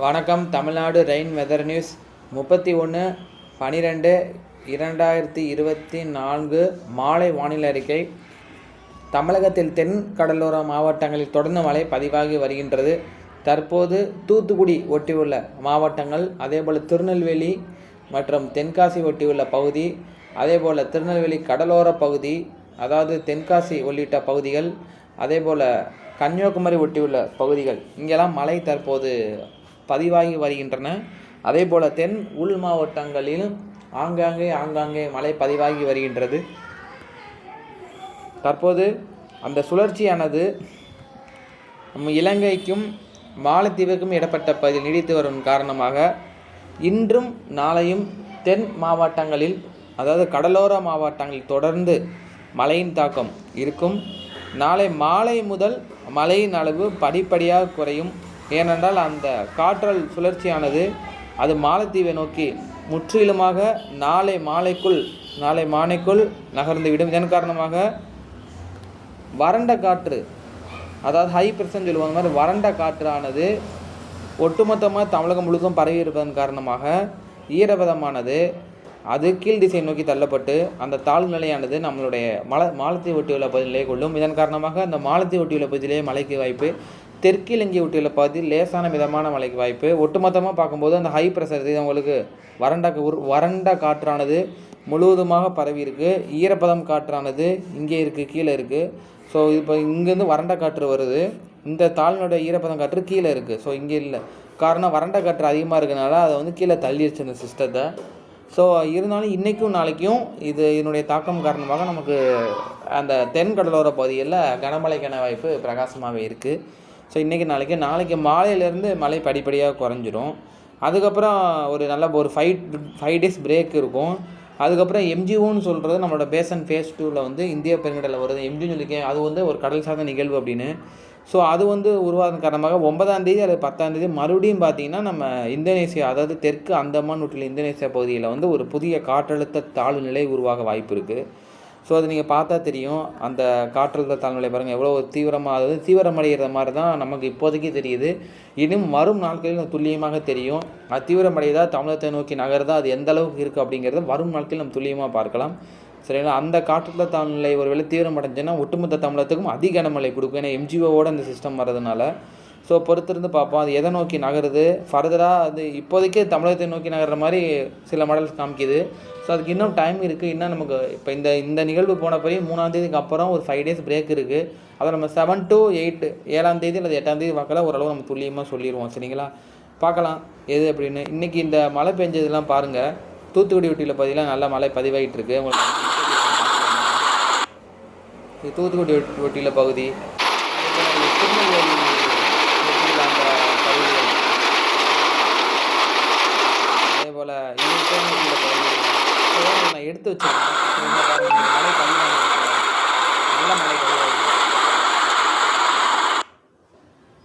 வணக்கம். Tamil Nadu rain weather news முப்பத்தி ஒன்று பனிரெண்டு இரண்டாயிரத்தி இருபத்தி நான்கு மாலை வானிலை அறிக்கை. தமிழகத்தில் தென் கடலோர மாவட்டங்களில் தொடர்ந்து மழை பதிவாகி வருகின்றது. தற்போது தூத்துக்குடி ஒட்டியுள்ள மாவட்டங்கள் அதேபோல் திருநெல்வேலி மற்றும் தென்காசி ஒட்டியுள்ள பகுதி அதேபோல் திருநெல்வேலி கடலோர பகுதி அதாவது தென்காசி உள்ளிட்ட பகுதிகள் அதேபோல் கன்னியாகுமரி ஒட்டியுள்ள பகுதிகள். இங்கெல்லாம் மழை தற்போது பதிவாகி வருகின்றன. அதே போல் தென் உள் மாவட்டங்களில் ஆங்காங்கே ஆங்காங்கே மழை பதிவாகி வருகின்றது. தற்போது அந்த சுழற்சியானது நம் இலங்கைக்கும் மாலத்தீவுக்கும் இடப்பட்ட பகுதியில் நீடித்து வரும் காரணமாக இன்றும் நாளையும் தென் மாவட்டங்களில் அதாவது கடலோர மாவட்டங்களில் தொடர்ந்து மழையின் தாக்கம் இருக்கும். நாளை மாலை முதல் மழையின் அளவு படிப்படியாக குறையும். ஏனென்றால் அந்த காற்றல் சுழற்சியானது அது மாலத்தீவை நோக்கி முற்றிலுமாக நாளை மாலைக்குள் நாளை மாலைக்குள் நகர்ந்துவிடும். இதன் காரணமாக வறண்ட காற்று அதாவது ஹை பிரசன் சொல்லுவாங்க மாதிரி வறண்ட காற்றானது ஒட்டுமொத்தமாக தமிழகம் முழுக்கும் பரவி இருப்பதன் காரணமாக ஈரபதமானது அது கீழ் திசை நோக்கி தள்ளப்பட்டு அந்த தாழ்நிலையானது நம்மளுடைய மல மாலத்தை ஒட்டியுள்ள பகுதியிலே கொள்ளும். இதன் காரணமாக அந்த மாலத்தை ஒட்டியுள்ள பகுதியிலே மழைக்கு வாய்ப்பு தெற்கிலங்கை ஒட்டியில் பகுதியில் லேசான மிதமான மழைக்கு வாய்ப்பு. ஒட்டுமொத்தமாக பார்க்கும்போது அந்த ஹை ப்ரெஷர் இது உங்களுக்கு வறண்ட உரு வறண்ட காற்றானது முழுவதுமாக பரவி இருக்கு. ஈரப்பதம் காற்றானது இங்கே இருக்குது கீழே இருக்குது ஸோ இப்போ இங்கேருந்து வறண்ட காற்று வருது. இந்த தாழ்நோட ஈரப்பதம் காற்று கீழே இருக்குது ஸோ இங்கே இல்லை. காரணம் வறண்ட காற்று அதிகமாக இருக்கனால அதை வந்து கீழே தள்ளிடுச்சு இந்த சிஸ்டத்தை ஸோ இருந்தாலும் இன்றைக்கும் நாளைக்கும் இது இதனுடைய தாக்கம் காரணமாக நமக்கு அந்த தென் கடலோர கனமழைக்கான வாய்ப்பு பிரகாசமாகவே இருக்குது ஸோ இன்றைக்கி நாளைக்கு நாளைக்கு மாலையிலேருந்து மழை படிப்படியாக குறைஞ்சிரும். அதுக்கப்புறம் ஒரு நல்ல ஒரு ஃபைவ் ஃபைவ் டேஸ் பிரேக் இருக்கும். அதுக்கப்புறம் எம்ஜிஓன்னு சொல்கிறது நம்மளோட பேசன் ஃபேஸ் டூவில் வந்து இந்திய பெருங்கடலில் வருது. எம்ஜின்னு சொல்லியிருக்கேன். அது வந்து ஒரு கடல் சார்ந்த நிகழ்வு அப்படின்னு. ஸோ அது வந்து உருவாகும் காரணமாக ஒன்பதாம் தேதி அல்லது பத்தாம் தேதி மறுபடியும் பார்த்தீங்கன்னா நம்ம இந்தோனேசியா அதாவது தெற்கு அந்தமான் நூற்றில் இந்தோனேசியா பகுதியில் வந்து ஒரு புதிய காற்றழுத்த தாழ்வு நிலை உருவாக வாய்ப்பு இருக்குது ஸோ அது நீங்கள் பார்த்தா தெரியும். அந்த காற்றழுத்த தாழ்நிலை பாருங்கள் எவ்வளோ தீவிரமாக அதாவது தீவிரமடைகிற மாதிரி தான் நமக்கு இப்போதைக்கு தெரியுது. இன்னும் வரும் நாட்களில் துல்லியமாக தெரியும். அது தீவிரமடையதா தமிழகத்தை நோக்கி நகர்தா அது எந்த அளவுக்கு இருக்குது அப்படிங்கிறத வரும் நாட்களில் நம்ம துல்லியமாக பார்க்கலாம். சரிங்களா? அந்த காற்றழுத்த தாழ்நிலை ஒருவேளை தீவிரமடைஞ்சுன்னா ஒட்டுமொத்த தமிழகத்துக்கும் அதிக கனமழை கொடுக்கும். ஏன்னா எம்ஜிஓவோட அந்த சிஸ்டம் வர்றதுனால. ஸோ பொறுத்திருந்து பார்ப்போம். அது எதை நோக்கி நகருது? ஃபர்தராக அது இப்போதைக்கு தமிழகத்தை நோக்கி நகர்ற மாதிரி சில மாடல்ஸ் காமிக்குது. ஸோ அதுக்கு இன்னும் டைம் இருக்குது இன்னும் நமக்கு இப்போ இந்த இந்த நிகழ்வு போன பிறகு மூணாம் தேதிக்கு அப்புறம் ஒரு ஃபைவ் டேஸ் பிரேக் இருக்குது அதை நம்ம செவன் டு எயிட் ஏழாம் தேதி அல்லது எட்டாம் தேதி பார்க்கல ஓரளவு நம்ம துல்லியமாக சொல்லிடுவோம். சரிங்களா? பார்க்கலாம். எது அப்படின்னு. இன்றைக்கி இந்த மழை பெஞ்சதெல்லாம் பாருங்கள் தூத்துக்குடி ஒட்டியில் பார்த்தீங்கன்னா நல்லா மழை பதிவாகிட்டு இருக்கு. உங்களுக்கு தூத்துக்குடி ஒட்டியில் பகுதி. గుర్తొచ్చింది